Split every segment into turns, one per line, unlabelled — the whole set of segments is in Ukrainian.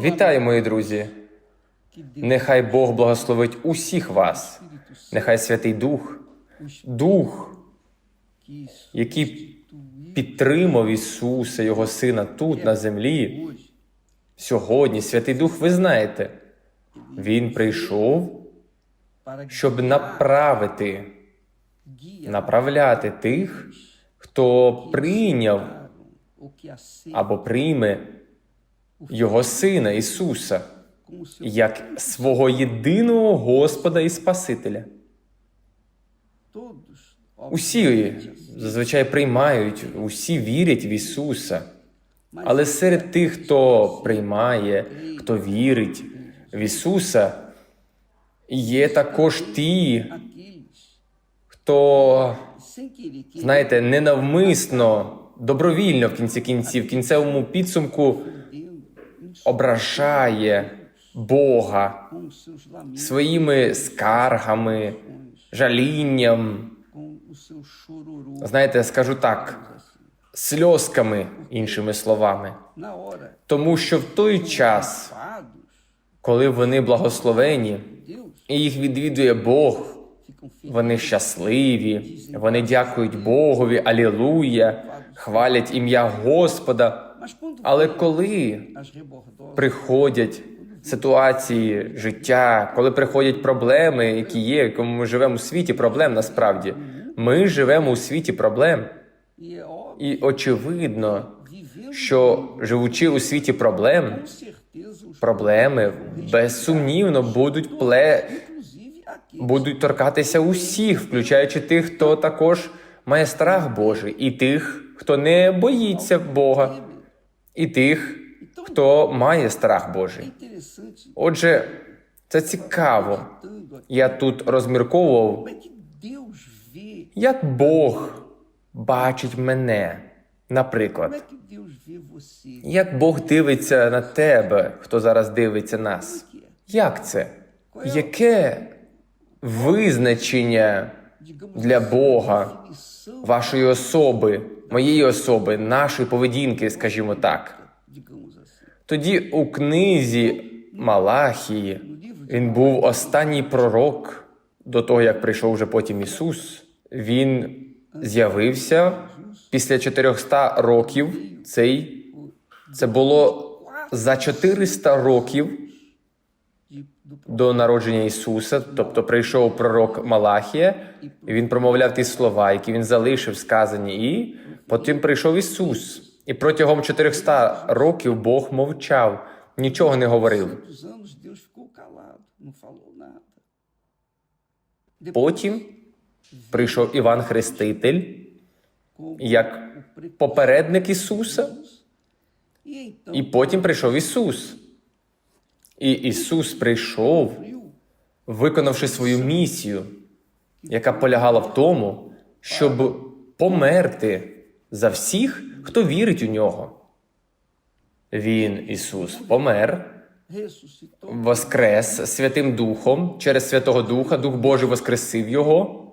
Вітаю, мої друзі! Нехай Бог благословить усіх вас. Нехай Святий Дух, Дух, який підтримав Ісуса, Його Сина тут, на землі, сьогодні, Святий Дух, ви знаєте, Він прийшов, щоб направити, направляти тих, хто прийняв або прийме Його Сина Ісуса як свого єдиного Господа і Спасителя. Усі зазвичай приймають, усі вірять в Ісуса. Але серед тих, хто приймає, хто вірить в Ісуса, є також ті, хто, знаєте, ненавмисно, добровільно в кінці кінців, в кінцевому підсумку ображає Бога своїми скаргами, жалінням, знаєте, скажу так, сльозками, іншими словами. Тому що в той час, коли вони благословені, і їх відвідує Бог, вони щасливі, вони дякують Богові, алілуя, хвалять ім'я Господа. Але коли приходять ситуації життя, коли приходять проблеми, які є, в ми живемо у світі проблем насправді, ми живемо у світі проблем. І очевидно, що живучи у світі проблем, проблеми безсумнівно будуть пле... будуть торкатися усіх, включаючи тих, хто також має страх Божий, і тих, хто не боїться Бога, і тих, хто має страх Божий. Отже, це цікаво. Я тут розмірковував, як Бог бачить мене, наприклад. Як Бог дивиться на тебе, хто зараз дивиться нас? Як це? Яке визначення для Бога вашої особи, моєї особи, нашої поведінки, скажімо так? Тоді у книзі Малахії він був останній пророк до того, як прийшов вже потім Ісус. Він з'явився після 400 років. Цей це було за 400 років до народження Ісуса, тобто прийшов пророк Малахія, і він промовляв ті слова, які він залишив сказані, і потім прийшов Ісус. І протягом 400 років Бог мовчав, нічого не говорив. Потім прийшов Іван Хреститель як попередник Ісуса, і потім прийшов Ісус. І Ісус прийшов, виконавши свою місію, яка полягала в тому, щоб померти за всіх, хто вірить у нього. Він, Ісус, помер, воскрес Святим Духом через Святого Духа, Дух Божий воскресив Його.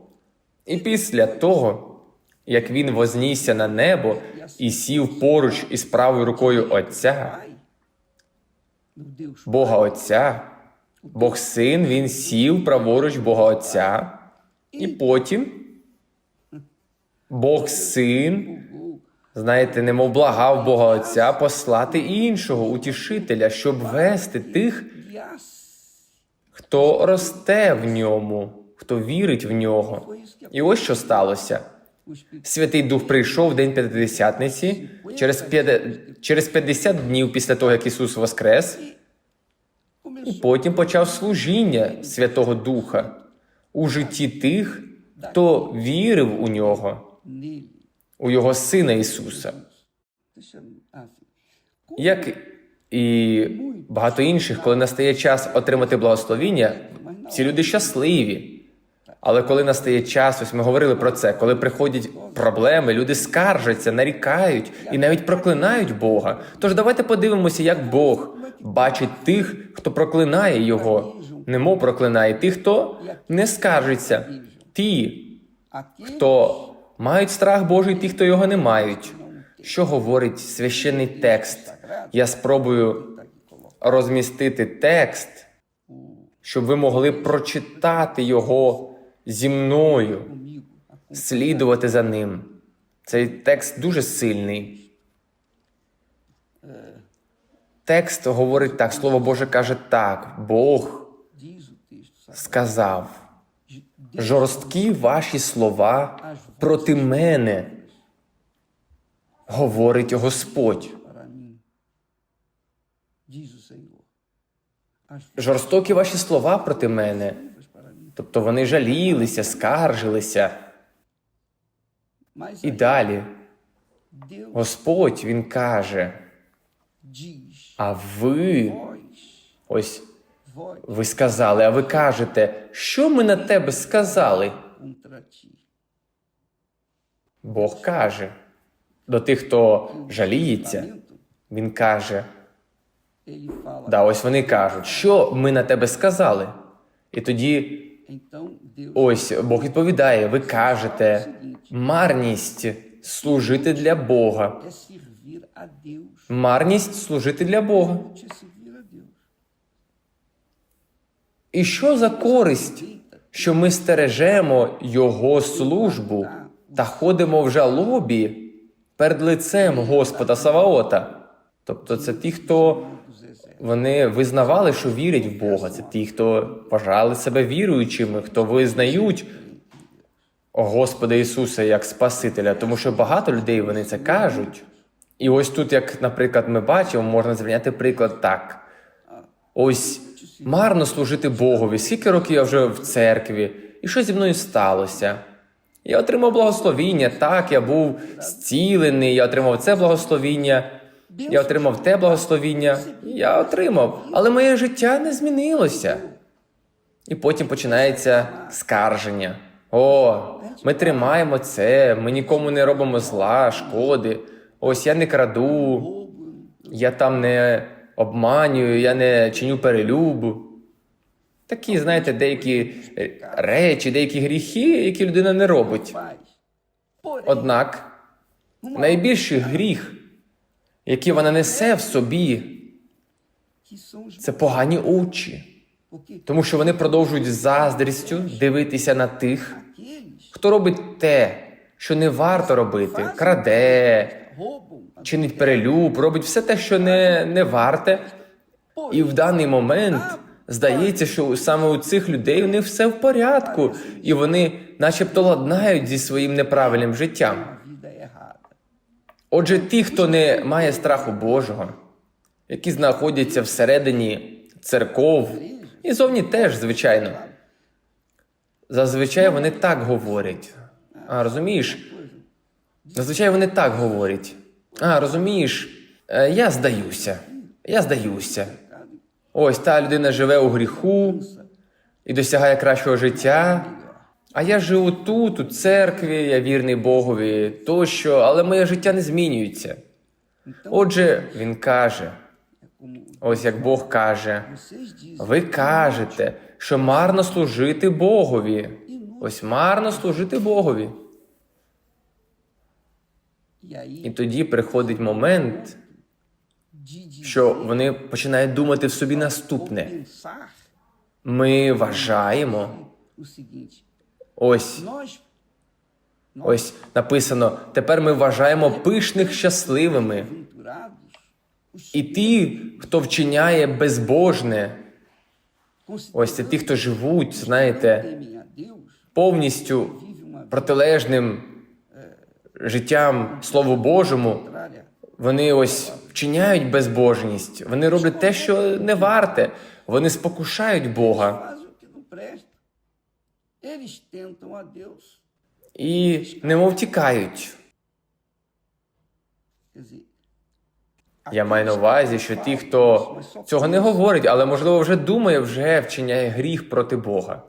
І після того, як Він вознісся на небо і сів поруч із правою рукою Отця, Бога Отця, Бог Син, Він сів праворуч Бога Отця, і потім Бог Син, знаєте, немов благав Бога Отця послати іншого утішителя, щоб вести тих, хто росте в ньому, хто вірить в нього. І ось що сталося. Святий Дух прийшов в день П'ятидесятниці через, через 50 днів після того, як Ісус воскрес, і потім почав служіння Святого Духа у житті тих, хто вірив у нього, у Його Сина Ісуса. Як і багато інших, коли настає час отримати благословіння, ці люди щасливі. Але коли настає час, ось ми говорили про це, коли приходять проблеми, люди скаржаться, нарікають і навіть проклинають Бога. Тож давайте подивимося, як Бог бачить тих, хто проклинає Його, немов проклинає тих, хто не скаржиться, ті, хто мають страх Божий, ті, хто його не мають. Що говорить священний текст? Я спробую розмістити текст, щоб ви могли прочитати його зі мною, слідувати за ним. Цей текст дуже сильний. Текст говорить так, Слово Боже каже так: Бог сказав. Жорсткі ваші слова проти мене, говорить Господь. Жорстокі ваші слова проти мене. Тобто вони жалілися, скаржилися. І далі Господь Він каже: А ви, ось ви сказали, а ви кажете, що ми на тебе сказали? Бог каже до тих, хто жаліється, Він каже: Да, ось вони кажуть, що ми на тебе сказали. І тоді ось Бог відповідає: ви кажете, марність служити для Бога.
Deus.
Марність служити для Бога. І що за користь, що ми стережемо Його службу та ходимо в жалобі перед лицем Господа Саваота? Тобто це ті, хто вони визнавали, що вірять в Бога. Це ті, хто вважали себе віруючими, хто визнають Господа Ісуса як Спасителя, тому що багато людей вони це кажуть. І ось тут, як, наприклад, ми бачимо, можна зрівняти приклад так. Ось марно служити Богові. Скільки років я вже в церкві, і що зі мною сталося? Я отримав благословіння, так, я був зцілений, я отримав це благословіння, я отримав те благословіння, я отримав, але моє життя не змінилося. І потім починається скарження. О, ми тримаємо це, ми нікому не робимо зла, шкоди. Ось я не краду, я там не обманюю, я не чиню перелюбу. Такі, знаєте, деякі е, речі, деякі гріхи, які людина не робить. Однак найбільший гріх, який вона несе в собі, це погані очі. Тому що вони продовжують заздрістю дивитися на тих, хто робить те, що не варто робити, краде, чинить перелюб, робить все те, що не, не варте. І в даний момент здається, що саме у цих людей у них все в порядку, і вони, начебто, ладнають зі своїм неправильним життям. Отже, ті, хто не має страху Божого, які знаходяться всередині церков, і зовні теж, звичайно. Зазвичай вони так говорять. А розумієш? Зазвичай вони так говорять. А, розумієш, е, я здаюся. Я здаюся. Ось та людина живе у гріху і досягає кращого життя. А я живу тут, у церкві, я вірний Богові тощо, але моє життя не змінюється. Отже, він каже: ось як Бог каже, ви кажете, що марно служити Богові. Ось марно служити Богові. І тоді приходить момент, що вони починають думати в собі наступне. Ми вважаємо, ось. Ось написано: тепер ми вважаємо пишних щасливими. І ті, хто вчиняє безбожне, ось це ті, хто живуть, знаєте, повністю протилежним життям Слову Божому, вони ось вчиняють безбожність, вони роблять те, що не варте, вони спокушають Бога і немов тікають. Я маю на увазі, що ті, хто цього не говорить, але можливо вже думає, вже вчиняє гріх проти Бога,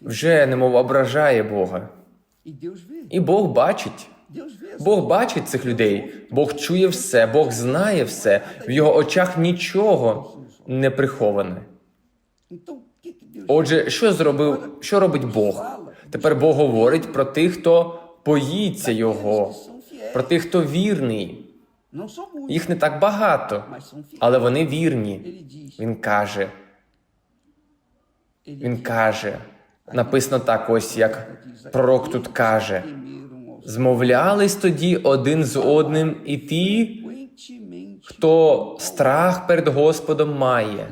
вже немов ображає Бога. І Бог бачить. Бог бачить цих людей, Бог чує все, Бог знає все. В його очах нічого не приховане. Отже, що зробив, що робить Бог? Тепер Бог говорить про тих, хто боїться його, про тих, хто вірний. Їх не так багато, але вони вірні. Він каже, він каже. Написано так, ось як пророк тут каже. Змовлялись тоді один з одним і ті, хто страх перед Господом має.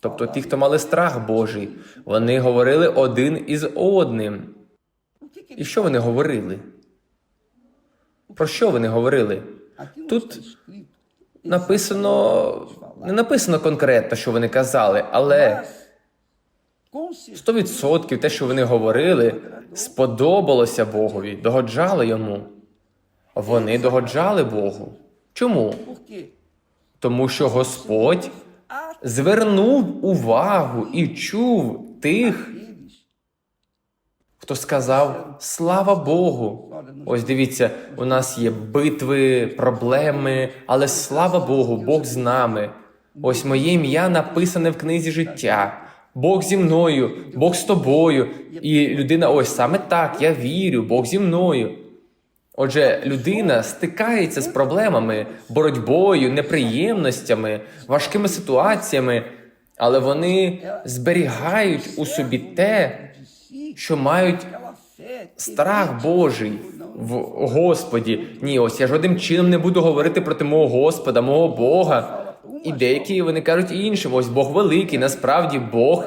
Тобто ті, хто мали страх Божий, вони говорили один із одним. І що вони говорили? Про що вони говорили? Тут Написано не написано конкретно, що вони казали, але
certeza
100% те, що вони говорили, сподобалося Богові, догоджало йому. Вони догоджали Богу. Чому? Тому що Господь звернув увагу і чув тих, хто сказав Слава Богу. Ось дивіться, у нас є битви, проблеми, але слава Богу, Бог з нами. Ось моє ім'я написане в книзі життя. Бог зі мною, Бог з тобою. І людина, ось саме так, я вірю, Бог зі мною. Отже, людина стикається з проблемами, боротьбою, неприємностями, важкими ситуаціями, але вони зберігають у собі те, що мають страх Божий в Господі. Ні, ось я жодним чином не буду говорити проти мого Господа, мого Бога. І деякі вони кажуть іншим, ось Бог великий, насправді Бог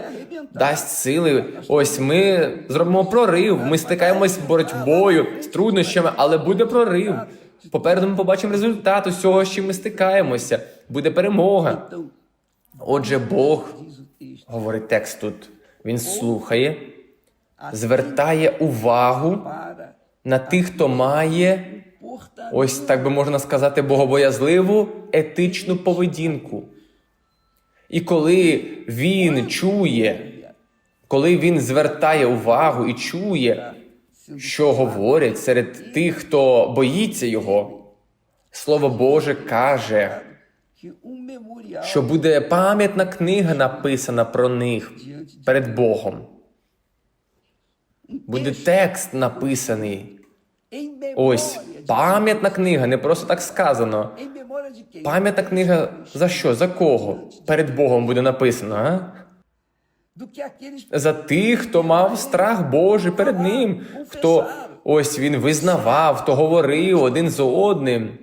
дасть сили. Ось ми зробимо прорив, ми стикаємось з боротьбою, з труднощами, але буде прорив. Попереду ми побачимо результат усього, з чим ми стикаємося. Буде перемога. Отже, Бог, говорить текст тут, він слухає, звертає увагу на тих, хто має ось так би можна сказати, богобоязливу етичну поведінку. І коли він чує, коли він звертає увагу і чує, що говорять серед тих, хто боїться його, Слово Боже каже, що буде пам'ятна книга написана про них перед Богом. Буде текст написаний. Ось пам'ятна книга, не просто так сказано. Пам'ятна книга за що? За кого? Перед Богом буде написано, а? За тих, хто мав страх Божий перед ним, хто ось він визнавав, хто говорив один з одним.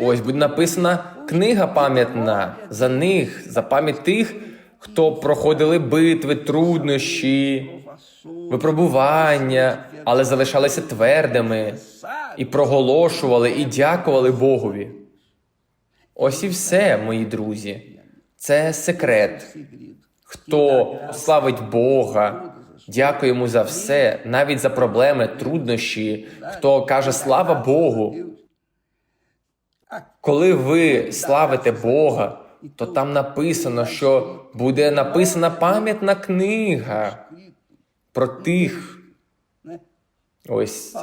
Ось буде написана книга пам'ятна за них, за пам'ять тих, хто проходили битви, труднощі, випробування, але залишалися твердими і проголошували і дякували Богові. Ось і все, мої друзі. Це секрет. Хто славить Бога, дякує йому за все, навіть за проблеми, труднощі, хто каже слава Богу. Коли ви славите Бога, то там написано, що буде написана пам'ятна книга про тих. Ось,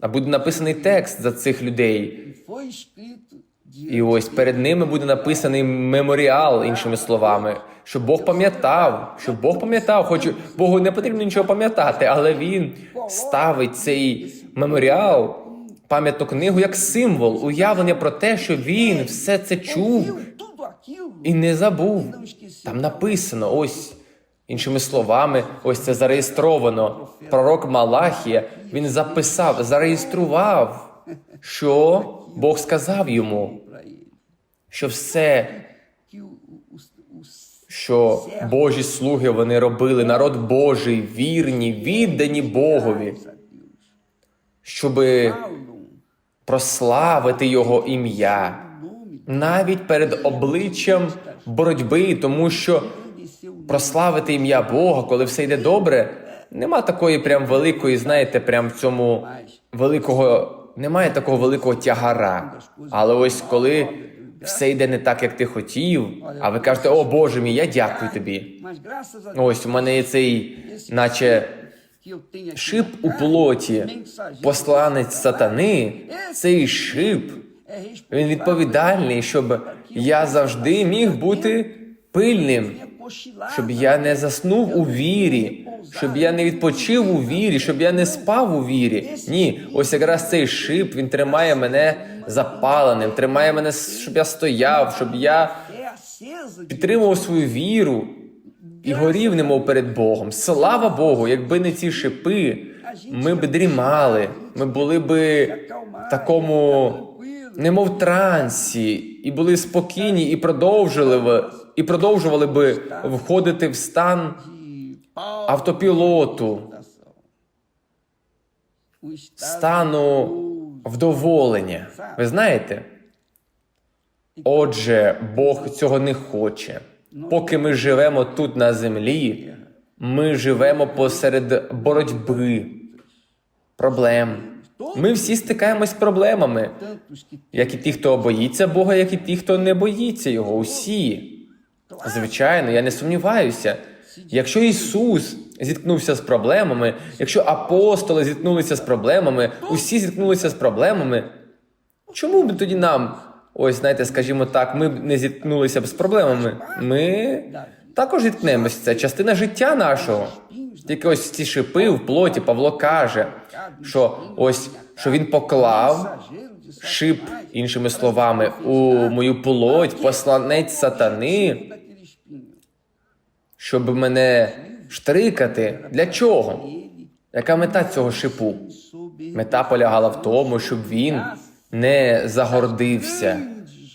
а буде написаний текст за цих людей. І ось перед ними буде написаний меморіал, іншими словами, щоб Бог пам'ятав, щоб Бог пам'ятав, хоч Богу не потрібно нічого пам'ятати, але він ставить цей меморіал, пам'ятну книгу як символ, уявлення про те, що він все це чув і не забув. Там написано, ось іншими словами, ось це зареєстровано. Пророк Малахія він записав, зареєстрував, що Бог сказав йому, що все, що Божі слуги вони робили, народ Божий, вірні, віддані Богові,
falam
прославити Його ім'я, навіть перед обличчям боротьби, тому що прославити ім'я Бога, коли все йде добре, нема такої прям великої, знаєте, прям в цьому великого, немає такого великого тягара. Але ось коли все йде не так, як ти хотів, а ви кажете, о Боже мій, я дякую тобі. Ось у мене є цей, наче шип у плоті, посланець сатани, цей шип, він відповідальний, щоб я завжди міг бути пильним, щоб я не заснув у вірі, щоб я не відпочив у вірі, щоб я не спав у вірі. Ні, ось якраз цей шип він тримає мене запаленим, тримає мене, щоб я стояв, щоб я підтримував свою віру і горів, немов перед Богом. Слава Богу, якби не ці шипи, ми б дрімали, ми були би в такому, немов трансі, і були спокійні, і продовжили і продовжували би входити в стан автопілоту, стану вдоволення. Ви знаєте? Отже, Бог цього не хоче. Поки ми живемо тут на землі, ми живемо посеред боротьби, проблем. Ми всі стикаємось з проблемами, як і ті, хто боїться Бога, як і ті, хто не боїться його. Усі. Звичайно, я не сумніваюся. Якщо Ісус зіткнувся з проблемами, якщо апостоли зіткнулися з проблемами, усі зіткнулися з проблемами, чому б тоді нам, ось знаєте, скажімо так, ми б не зіткнулися б з проблемами? Ми також зіткнемося. Це частина життя нашого. Тільки ось ці шипи в плоті Павло каже, що ось що він поклав шип, іншими словами, у мою плоть, посланець сатани. Щоб мене штрикати. Для чого? Яка мета цього шипу? Мета полягала в тому, щоб він не загордився,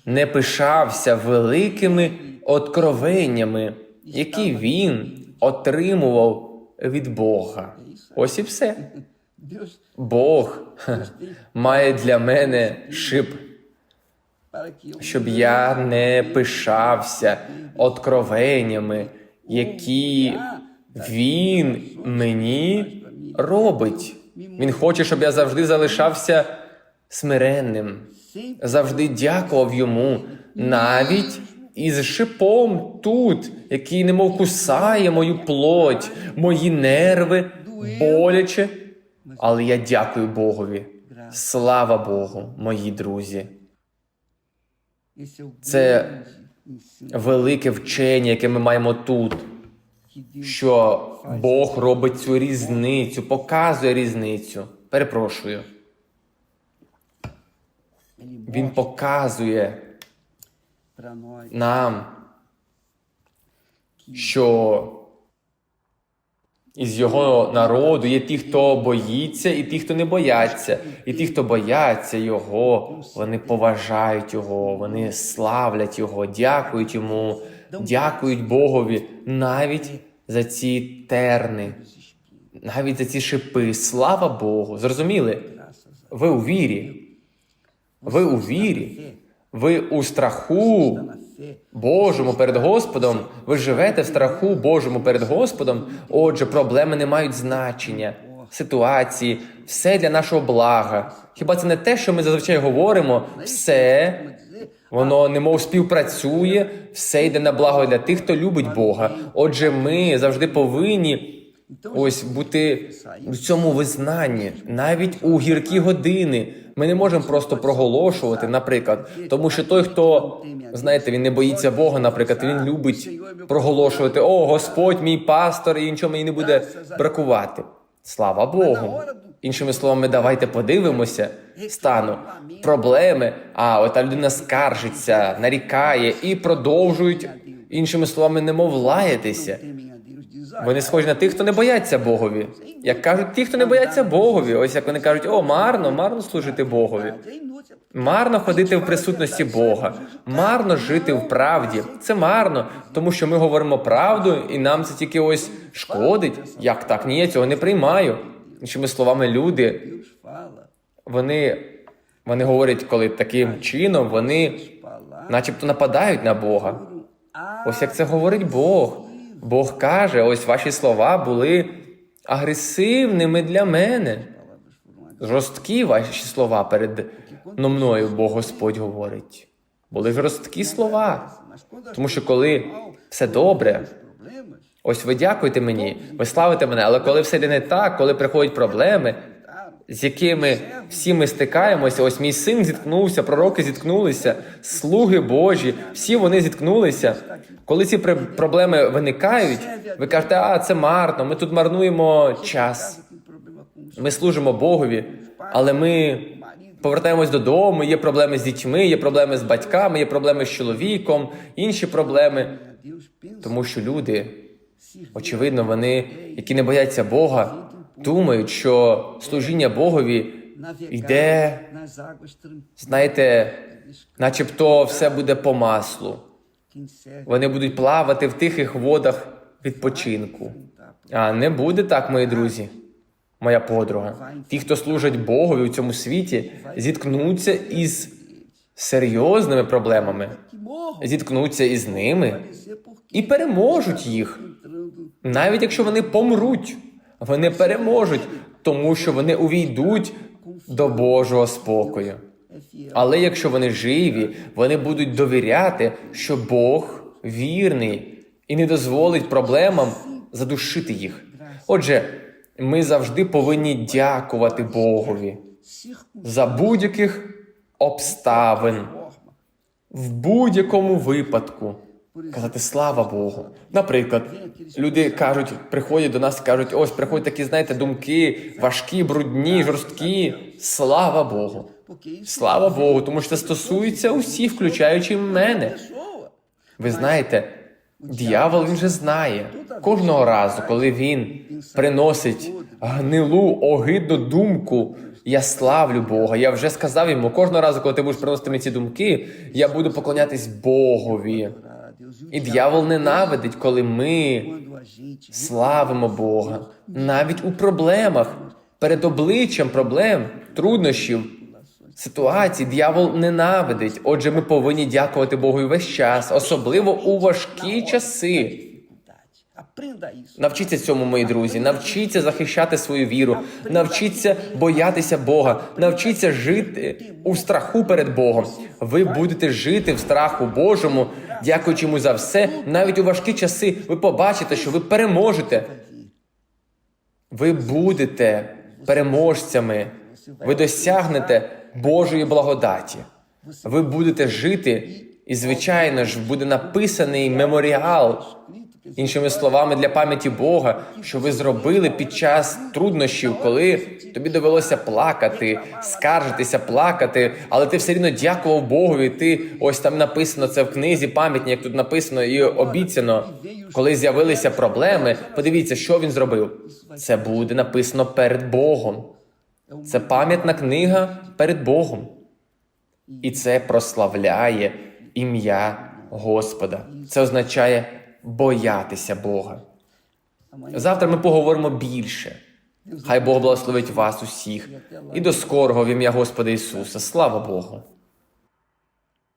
не пишався великими откровеннями, які він отримував від Бога. Ось і все. Бог має для мене шип, щоб я не пишався откровеннями, які він мені робить. Він хоче, щоб я завжди залишався смиренним, завжди дякував йому, навіть із шипом тут, який немов кусає мою плоть, мої нерви, боляче. Але я дякую Богові. Слава Богу, мої друзі. Це велике вчення, яке ми маємо тут, що Бог робить цю різницю, показує різницю. Перепрошую. Він показує нам, що із його народу є ті, хто боїться, і ті, хто не бояться. І ті, хто бояться його, вони поважають його, вони славлять його, дякують йому, дякують Богові навіть за ці терни, навіть за ці шипи. Слава Богу! Зрозуміли? Ви у вірі. Ви у вірі. Ви у страху Божому перед Господом. Ви живете в страху Божому перед Господом. Отже, проблеми не мають значення. Ситуації, все для нашого блага. Хіба це не те, що ми зазвичай говоримо? Все воно немов співпрацює, все йде на благо для тих, хто любить Бога. Отже, ми завжди повинні ось бути в цьому визнанні, навіть у гіркі години. Ми не можемо просто проголошувати, наприклад, тому що той, хто знаєте, він не боїться Бога, наприклад, він любить проголошувати: О, Господь, мій пастор, і нічого мені не буде бракувати. Слава Богу. Іншими словами, давайте подивимося стану проблеми. А ота людина скаржиться, нарікає і продовжують іншими словами, немов лаятися. Вони схожі на тих, хто не бояться Богові. Як кажуть, ті, хто не бояться Богові, ось як вони кажуть, о, марно, марно служити Богові. Марно ходити в присутності Бога, марно жити в правді. Це марно, тому що ми говоримо правду, і нам це тільки ось шкодить. Як так? Ні, я цього не приймаю. Іншими словами, люди, вони, вони говорять, коли таким чином вони начебто нападають на Бога. Ось як це говорить Бог. Бог каже: ось ваші слова були агресивними для мене. Жорсткі ваші слова перед ну, мною, бо Господь говорить. Були жорсткі слова. Тому що коли все добре, ось ви дякуєте мені, ви славите мене, але коли все не так, коли приходять проблеми, з якими всі ми стикаємося. Ось мій син зіткнувся, пророки зіткнулися, слуги Божі, всі вони зіткнулися. Коли ці пр- проблеми виникають, ви кажете, а це марно, ми тут марнуємо час. Ми служимо Богові, але ми повертаємось додому. Є проблеми з дітьми, є проблеми з батьками, є проблеми з чоловіком, інші проблеми. Тому що люди, очевидно, вони, які не бояться Бога, думають, що служіння Богові йде, знаєте, начебто все буде по маслу. Вони будуть плавати в тихих водах відпочинку. А не буде так, мої друзі, моя подруга. Ті, хто служать Богові у цьому світі, зіткнуться із серйозними проблемами, зіткнуться із ними і переможуть їх. Навіть якщо вони помруть, вони переможуть, тому що вони увійдуть до Божого спокою. Але якщо вони живі, вони будуть довіряти, що Бог вірний і не дозволить проблемам задушити їх. Отже, ми завжди повинні дякувати Богові за будь-яких обставин, в будь-якому випадку. Казати слава Богу. Наприклад, люди кажуть, приходять до нас і кажуть, ось приходять такі, знаєте, думки важкі, брудні, жорсткі. Слава Богу. Слава Богу, тому що це стосується усіх, включаючи мене. Ви знаєте, диявол він же знає кожного разу, коли він приносить гнилу, огидну думку. Я славлю Бога. Я вже сказав йому кожного разу, коли ти будеш приносити мені ці думки, я буду поклонятись Богові. І диявол ненавидить, коли ми славимо Бога навіть у проблемах, перед обличчям проблем, труднощів, ситуацій, диявол ненавидить. Отже, ми повинні дякувати Богу весь час, особливо у важкі часи. Навчіться цьому, мої друзі. Навчіться захищати свою віру, навчіться боятися Бога, навчіться жити у страху перед Богом. Ви будете жити в страху Божому, дякуючи йому за все. Навіть у важкі часи ви побачите, що ви переможете. Ви будете переможцями. Ви досягнете Божої благодаті. Ви будете жити, і, звичайно ж, буде написаний меморіал, іншими словами, для пам'яті Бога, що ви зробили під час труднощів, коли тобі довелося плакати, скаржитися, плакати, але ти все рівно дякував Богові. Ти ось там написано це в книзі пам'ятні, як тут написано і обіцяно. Коли з'явилися проблеми, подивіться, що він зробив. Це буде написано перед Богом. Це пам'ятна книга перед Богом. І це прославляє ім'я Господа. Це означає боятися Бога. Завтра ми поговоримо більше. Хай Бог благословить вас усіх. І до скорого в ім'я Господа Ісуса. Слава Богу!